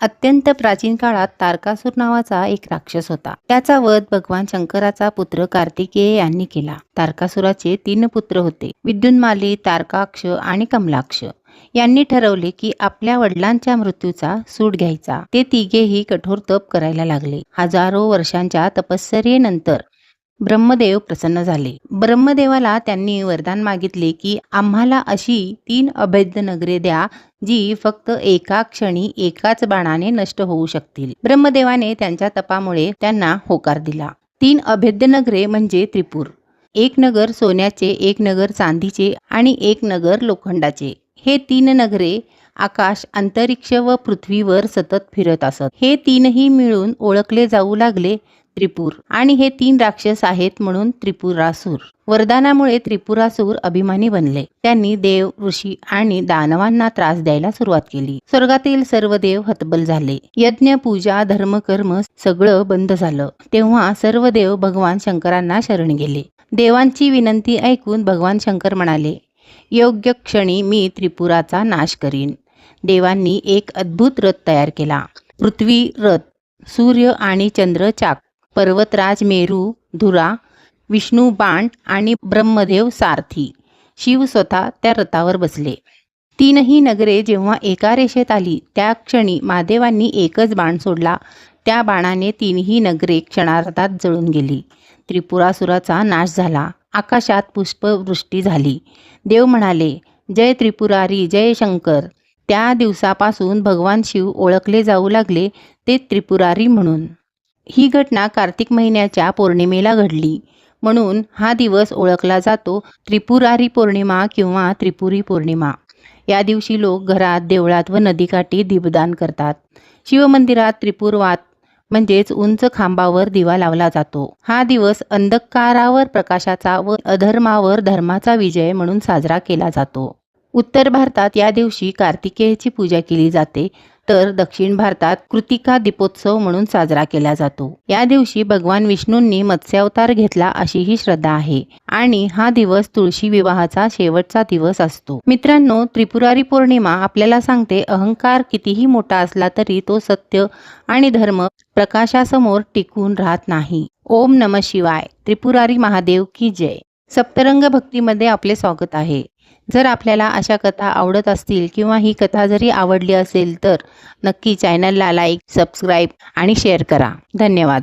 अत्यंत प्राचीन काळात तारकासूर नावाचा एक राक्षस होता. त्याचा वध भगवान शंकराचा पुत्र कार्तिकेय यांनी केला. तारकासुराचे तीन पुत्र होते. विद्युन्माली तारकाक्ष आणि कमलाक्ष. यांनी ठरवले की आपल्या वडिलांच्या मृत्यूचा सूट घ्यायचा. ते तिघेही कठोर तप करायला लागले. हजारो वर्षांच्या तपश्चर्येनंतर ब्रह्मदेव प्रसन्न झाले. ब्रह्मदेवाला त्यांनी वरदान मागितले की आम्हाला अशी तीन अभेद्य नगरे द्या जी फक्त एका क्षणी एकाच बाणाने नष्ट होऊ शकतील. ब्रह्मदेवाने त्यांच्या तपामुळे त्यांना होकार दिला. तीन अभेद्य नगरे म्हणजे त्रिपूर. एक नगर सोन्याचे एक नगर चांदीचे आणि एक नगर लोखंडाचे. हे तीन नगरे आकाश अंतरिक्ष व पृथ्वीवर सतत फिरत असत. हे तीनही मिळून ओळखले जाऊ लागले त्रिपूर. आणि हे तीन राक्षस आहेत म्हणून त्रिपुरासूर. वरदानामुळे त्रिपुरासूर अभिमानी बनले. त्यांनी देव ऋषी आणि दानवांना त्रास द्यायला सुरुवात केली. स्वर्गातील सर्व देव हतबल झाले. यज्ञ पूजा धर्म कर्म सगळं बंद झालं. तेव्हा सर्व देव भगवान शंकरांना शरण गेले. देवांची विनंती ऐकून भगवान शंकर म्हणाले योग्य क्षणी मी त्रिपुराचा नाश करीन. देवांनी एक अद्भुत रथ तयार केला. पृथ्वी रथ सूर्य आणि चंद्र चाक पर्वतराज मेरू धुरा विष्णू बाण आणि ब्रह्मदेव सारथी. शिव स्वतः त्या रथावर बसले. तीनही नगरे जेव्हा एका रेषेत आली त्या क्षणी महादेवांनी एकच बाण सोडला. त्या बाणाने तीनही नगरे क्षणार्धात जळून गेली. त्रिपुरासुराचा नाश झाला. आकाशात पुष्पवृष्टी झाली. देव म्हणाले जय त्रिपुरारी जय शंकर. त्या दिवसापासून भगवान शिव ओळखले जाऊ लागले ते त्रिपुरारी म्हणून. ही घटना कार्तिक महिन्याच्या पौर्णिमेला घडली. म्हणून हा दिवस ओळखला जातो त्रिपुरारी पौर्णिमा किंवा त्रिपुरी पौर्णिमा. या दिवशी लोक घरात देवळात व नदीकाठी दीपदान करतात. शिवमंदिरात त्रिपुरवात म्हणजेच उंच खांबावर दिवा लावला जातो. हा दिवस अंधकारावर प्रकाशाचा व अधर्मावर धर्माचा विजय म्हणून साजरा केला जातो. उत्तर भारतात या दिवशी कार्तिकेयची पूजा केली जाते. तर दक्षिण भारतात कृतिका दीपोत्सव म्हणून साजरा केला जातो. या दिवशी भगवान विष्णूंनी मत्स्यावतार घेतला अशी ही श्रद्धा आहे. आणि हा दिवस तुळशी विवाहाचा शेवटचा दिवस असतो. मित्रांनो त्रिपुरारी पौर्णिमा आपल्याला सांगते अहंकार कितीही मोठा असला तरी तो सत्य आणि धर्म प्रकाशासमोर टिकून राहत नाही. ओम नम शिवाय. त्रिपुरारी महादेव की जय. सप्तरंग भक्तीमध्ये आपले स्वागत आहे. जर आपल्याला अशा कथा आवडत असतील किंवा ही कथा जरी आवडली असेल तर नक्की चॅनलला लाईक सबस्क्राईब आणि शेअर करा. धन्यवाद.